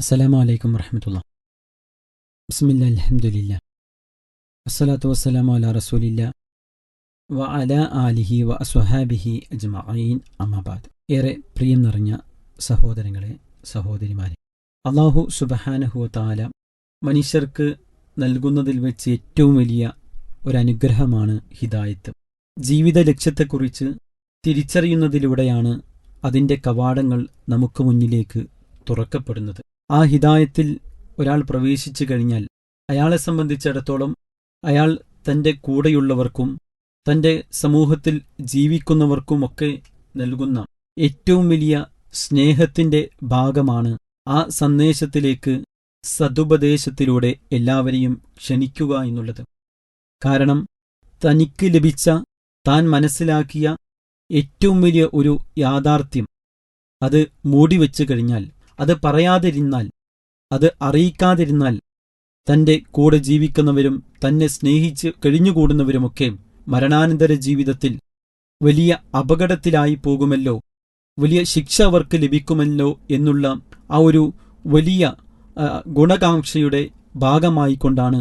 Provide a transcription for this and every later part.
അസ്സലാമു അലൈക്കും വറഹമത്തുള്ള ബിസ്മില്ല അലഹമുല്ല അസ്സലാത്തു വസ്സലാമു അല റസൂലില്ല വ അല ആലിഹി വ അസ്വഹാബിഹി അജ്മഈൻ അമ്മബാദ് ഏറെ പ്രിയം നിറഞ്ഞ സഹോദരങ്ങളെ സഹോദരിമാരെ അള്ളാഹു സുബഹാനഹു താല മനുഷ്യർക്ക് നൽകുന്നതിൽ വെച്ച് ഏറ്റവും വലിയ ഒരനുഗ്രഹമാണ് ഹിദായത്ത്. ജീവിത ലക്ഷ്യത്തെക്കുറിച്ച് തിരിച്ചറിയുന്നതിലൂടെയാണ് അതിന്റെ കവാടങ്ങൾ നമുക്ക് മുന്നിലേക്ക് തുറക്കപ്പെടുന്നത്. ആ ഹിദായത്തിൽ ഒരാൾ പ്രവേശിച്ചു കഴിഞ്ഞാൽ അയാളെ സംബന്ധിച്ചിടത്തോളം അയാൾ തന്റെ കൂടെയുള്ളവർക്കും തന്റെ സമൂഹത്തിൽ ജീവിക്കുന്നവർക്കുമൊക്കെ നൽകുന്ന ഏറ്റവും വലിയ സ്നേഹത്തിന്റെ ഭാഗമാണ് ആ സന്ദേശത്തിലേക്ക് സതുപദേശത്തിലൂടെ എല്ലാവരെയും ക്ഷണിക്കുക എന്നുള്ളത്. കാരണം തനിക്ക് ലഭിച്ച താൻ മനസ്സിലാക്കിയ ഏറ്റവും വലിയ ഒരു യാഥാർത്ഥ്യം അത് മൂടിവെച്ചു കഴിഞ്ഞാൽ അത് പറയാതിരുന്നാൽ അത് അറിയിക്കാതിരുന്നാൽ തന്റെ കൂടെ ജീവിക്കുന്നവരും തന്നെ സ്നേഹിച്ച് കഴിഞ്ഞുകൂടുന്നവരുമൊക്കെ മരണാനന്തര ജീവിതത്തിൽ വലിയ അപകടത്തിലായി പോകുമല്ലോ വലിയ ശിക്ഷ അവർക്ക് ലഭിക്കുമല്ലോ എന്നുള്ള ആ ഒരു വലിയ ഗുണകാംക്ഷയുടെ ഭാഗമായിക്കൊണ്ടാണ്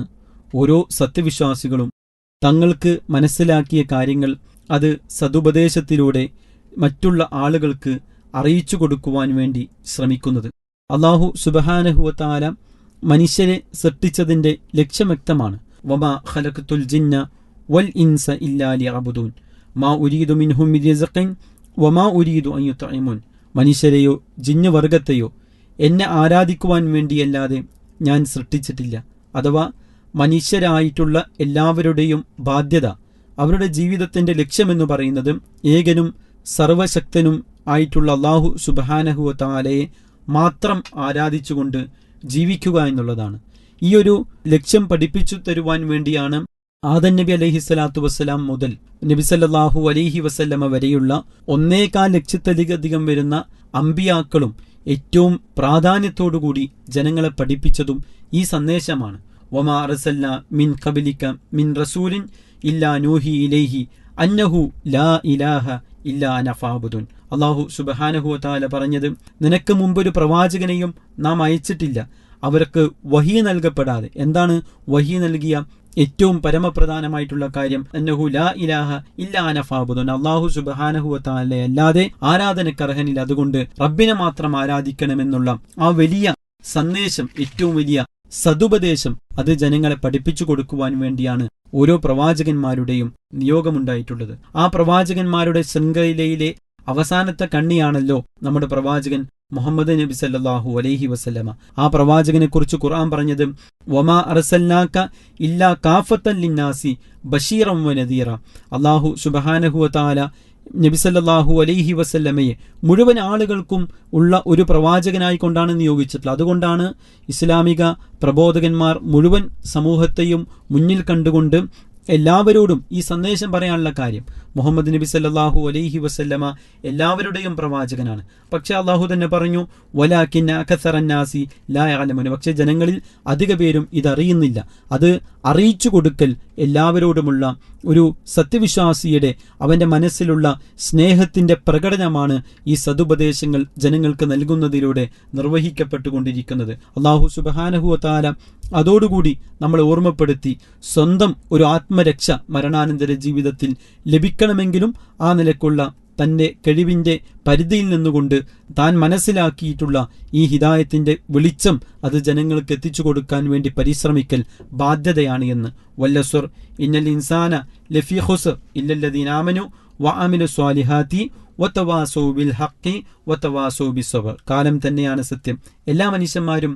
ഓരോ സത്യവിശ്വാസികളും തങ്ങൾക്ക് മനസ്സിലാക്കിയ കാര്യങ്ങൾ അത് സതുപദേശത്തിലൂടെ മറ്റുള്ള ആളുകൾക്ക് അറിയിച്ചു കൊടുക്കുവാൻ വേണ്ടി ശ്രമിക്കുന്നത്. അള്ളാഹു സുബഹാനഹുവത്താല മനുഷ്യരെ സൃഷ്ടിച്ചതിന്റെ ലക്ഷ്യം വ്യക്തമാണ്. വമാ ഖലഖത്തുൽ ജിന്ന വൽ ഇൻസ ഇല്ലാലി അബുദൂൻ മാ ഉരീദു മിൻഹും മിൻ വമാ ഉരീദു അൻ യുത്ഇമുൻ മനുഷ്യരെയോ ജിന്ന് വർഗത്തെയോ എന്നെ ആരാധിക്കുവാൻ വേണ്ടിയല്ലാതെ ഞാൻ സൃഷ്ടിച്ചിട്ടില്ല. അഥവാ മനുഷ്യരായിട്ടുള്ള എല്ലാവരുടെയും ബാധ്യത അവരുടെ ജീവിതത്തിന്റെ ലക്ഷ്യമെന്ന് പറയുന്നത് ഏകനും സർവശക്തനും ആയിട്ടുള്ള അള്ളാഹു സുബഹാനഹുവ താലയെ മാത്രം ആരാധിച്ചുകൊണ്ട് ജീവിക്കുക എന്നുള്ളതാണ്. ഈ ഒരു ലക്ഷ്യം പഠിപ്പിച്ചു തരുവാൻ വേണ്ടിയാണ് ആദൻ നബി അലൈഹി സ്വലാത്തു വസ്സലാം മുതൽ നബി സല്ലല്ലാഹു അലൈഹി വസല്ലമ വരെയുള്ള ഒന്നേകാൽ ലക്ഷത്തിലധികം വരുന്ന അമ്പിയാക്കളും ഏറ്റവും പ്രാധാന്യത്തോടുകൂടി ജനങ്ങളെ പഠിപ്പിച്ചതും ഈ സന്ദേശമാണ്. വമാ റസല്ല മിൻ കബിലിക്ക മിൻ റസൂലിൻ ഇല്ലാ നൂഹി ഇലൈഹി അന്നഹു ലാ ഇലാഹ ഇല്ലാ നഫാബുദുൻ. അള്ളാഹു സുബഹാനഹു താല പറഞ്ഞത് നിനക്ക് മുമ്പൊരു പ്രവാചകനെയും നാം അയച്ചിട്ടില്ല. അവർക്ക് വഹി നൽകപ്പെടാതെ. എന്താണ് വഹി നൽകിയ ഏറ്റവും പരമപ്രധാനമായിട്ടുള്ള കാര്യം? അന്നഹു ലാ ഇലാഹ ഇല്ലാ അനഫാബുദുൻ അള്ളാഹു സുബഹാനഹു താല അല്ലാതെ ആരാധനക്കർഹനില്ല അതുകൊണ്ട് റബ്ബിനെ മാത്രം ആരാധിക്കണമെന്നുള്ള ആ വലിയ സന്ദേശം ഏറ്റവും വലിയ സതുപദേശം അത് ജനങ്ങളെ പഠിപ്പിച്ചു കൊടുക്കുവാൻ വേണ്ടിയാണ് ഓരോ പ്രവാചകന്മാരുടെയും നിയോഗമുണ്ടായിട്ടുള്ളത്. ആ പ്രവാചകന്മാരുടെ ശൃംഖലയിലെ അവസാനത്തെ കണ്ണിയാണല്ലോ നമ്മുടെ പ്രവാചകൻ മുഹമ്മദ് നബി സല്ലാഹു അലൈഹി വസല്ലമ. ആ പ്രവാചകനെ കുറിച്ച് ഖുർആൻ പറഞ്ഞത് വമാ അറസല്ലാക്ക ഇല്ലാ കാഫത്തല്ലിന്നാസി ബഷീറം വനദീറ. അള്ളാഹു സുബഹാനഹുവ താല നബിസല്ലാഹു അലൈഹി വസല്ലമയെ മുഴുവൻ ആളുകൾക്കും ഉള്ള ഒരു പ്രവാചകനായി കൊണ്ടാണ് നിയോഗിച്ചിട്ടുള്ളത്. അതുകൊണ്ടാണ് ഇസ്ലാമിക പ്രബോധകന്മാർ മുഴുവൻ സമൂഹത്തെയും മുന്നിൽ കണ്ടുകൊണ്ട് എല്ലാവരോടും ഈ സന്ദേശം പറയാനുള്ള കാര്യം. മുഹമ്മദ് നബി സല്ലാഹു അലൈഹി വസല്ലമ എല്ലാവരുടെയും പ്രവാചകനാണ്. പക്ഷെ അള്ളാഹു തന്നെ പറഞ്ഞു വലാക്കിന്ന അഖസറന്നാസി പക്ഷെ ജനങ്ങളിൽ അധിക പേരും ഇതറിയുന്നില്ല. അത് അറിയിച്ചു കൊടുക്കൽ എല്ലാവരോടുമുള്ള ഒരു സത്യവിശ്വാസിയുടെ അവന്റെ മനസ്സിലുള്ള സ്നേഹത്തിന്റെ പ്രകടനമാണ് ഈ സതുപദേശങ്ങൾ ജനങ്ങൾക്ക് നൽകുന്നതിലൂടെ നിർവഹിക്കപ്പെട്ടുകൊണ്ടിരിക്കുന്നത്. അള്ളാഹു സുബഹാനഹുവ താല അതോടുകൂടി നമ്മളെ ഓർമ്മപ്പെടുത്തി സ്വന്തം ഒരു ആത്മരക്ഷ മരണാനന്തര ജീവിതത്തിൽ ലഭിക്കണമെങ്കിലും ആ നിലക്കുള്ള തന്റെ കഴിവിന്റെ പരിധിയിൽ നിന്നുകൊണ്ട് താൻ മനസ്സിലാക്കിയിട്ടുള്ള ഈ ഹിതായത്തിന്റെ വെളിച്ചം അത് ജനങ്ങൾക്ക് എത്തിച്ചു കൊടുക്കാൻ വേണ്ടി പരിശ്രമിക്കൽ ബാധ്യതയാണ് എന്ന്. വല്ലസുർ ഇന്നൽ ഇൻസാന ലഫി ഹുസർ ഇല്ലല്ലദീനാമനു വഅമിലു സ്വാലിഹാത്തി വത്തവാസോ ബിൽ ഹക്കി വത്തവാസോ ബിസ്വർ കാലം തന്നെയാണ് സത്യം. എല്ലാ മനുഷ്യന്മാരും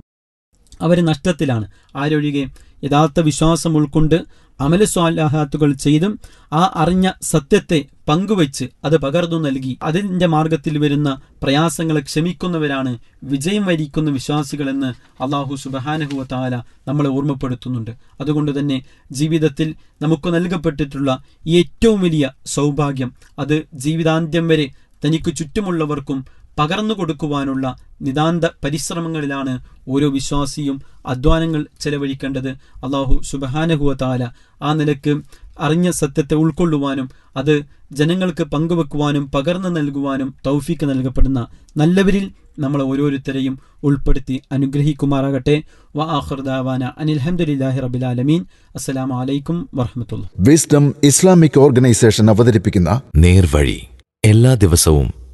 അവർ നഷ്ടത്തിലാണ്. ആരൊഴികെ യഥാർത്ഥ വിശ്വാസം ഉൾക്കൊണ്ട് അമലസ്വാലാഹാത്തുകൾ ചെയ്തും ആ അറിഞ്ഞ സത്യത്തെ പങ്കുവച്ച് അത് പകർന്നു നൽകി. അതിന്റെ മാർഗത്തിൽ വരുന്ന പ്രയാസങ്ങളെ ക്ഷമിക്കുന്നവരാണ് വിജയം വരിക്കുന്ന വിശ്വാസികളെന്ന് അള്ളാഹു സുബഹാനഹുവ താല നമ്മളെ ഓർമ്മപ്പെടുത്തുന്നുണ്ട്. അതുകൊണ്ട് തന്നെ ജീവിതത്തിൽ നമുക്ക് നൽകപ്പെട്ടിട്ടുള്ള ഏറ്റവും വലിയ സൗഭാഗ്യം അത് ജീവിതാന്ത്യം വരെ തനിക്ക് ചുറ്റുമുള്ളവർക്കും പകർന്നു കൊടുക്കുവാനുള്ള നിതാന്ത പരിശ്രമങ്ങളിലാണ് ഓരോ വിശ്വാസിയും അധ്വാനങ്ങൾ ചെലവഴിക്കേണ്ടത്. അള്ളാഹു സുബഹാനഹുവത്താല ആ നിലയ്ക്ക് അറിഞ്ഞ സത്യത്തെ ഉൾക്കൊള്ളുവാനും അത് ജനങ്ങൾക്ക് പങ്കുവെക്കുവാനും പകർന്നു നൽകുവാനും തൗഫീക്ക് നൽകപ്പെടുന്ന നല്ലവരിൽ നമ്മൾ ഓരോരുത്തരെയും ഉൾപ്പെടുത്തി അനുഗ്രഹിക്കുമാറാകട്ടെ. വ റബിലാലമീൻ അസ്സലാമു അലൈക്കും വറഹമത്തുള്ള വിസ്ഡം ഇസ്ലാമിക് ഓർഗനൈസേഷൻ അവതരിപ്പിക്കുന്ന നേർവഴി എല്ലാ ദിവസവും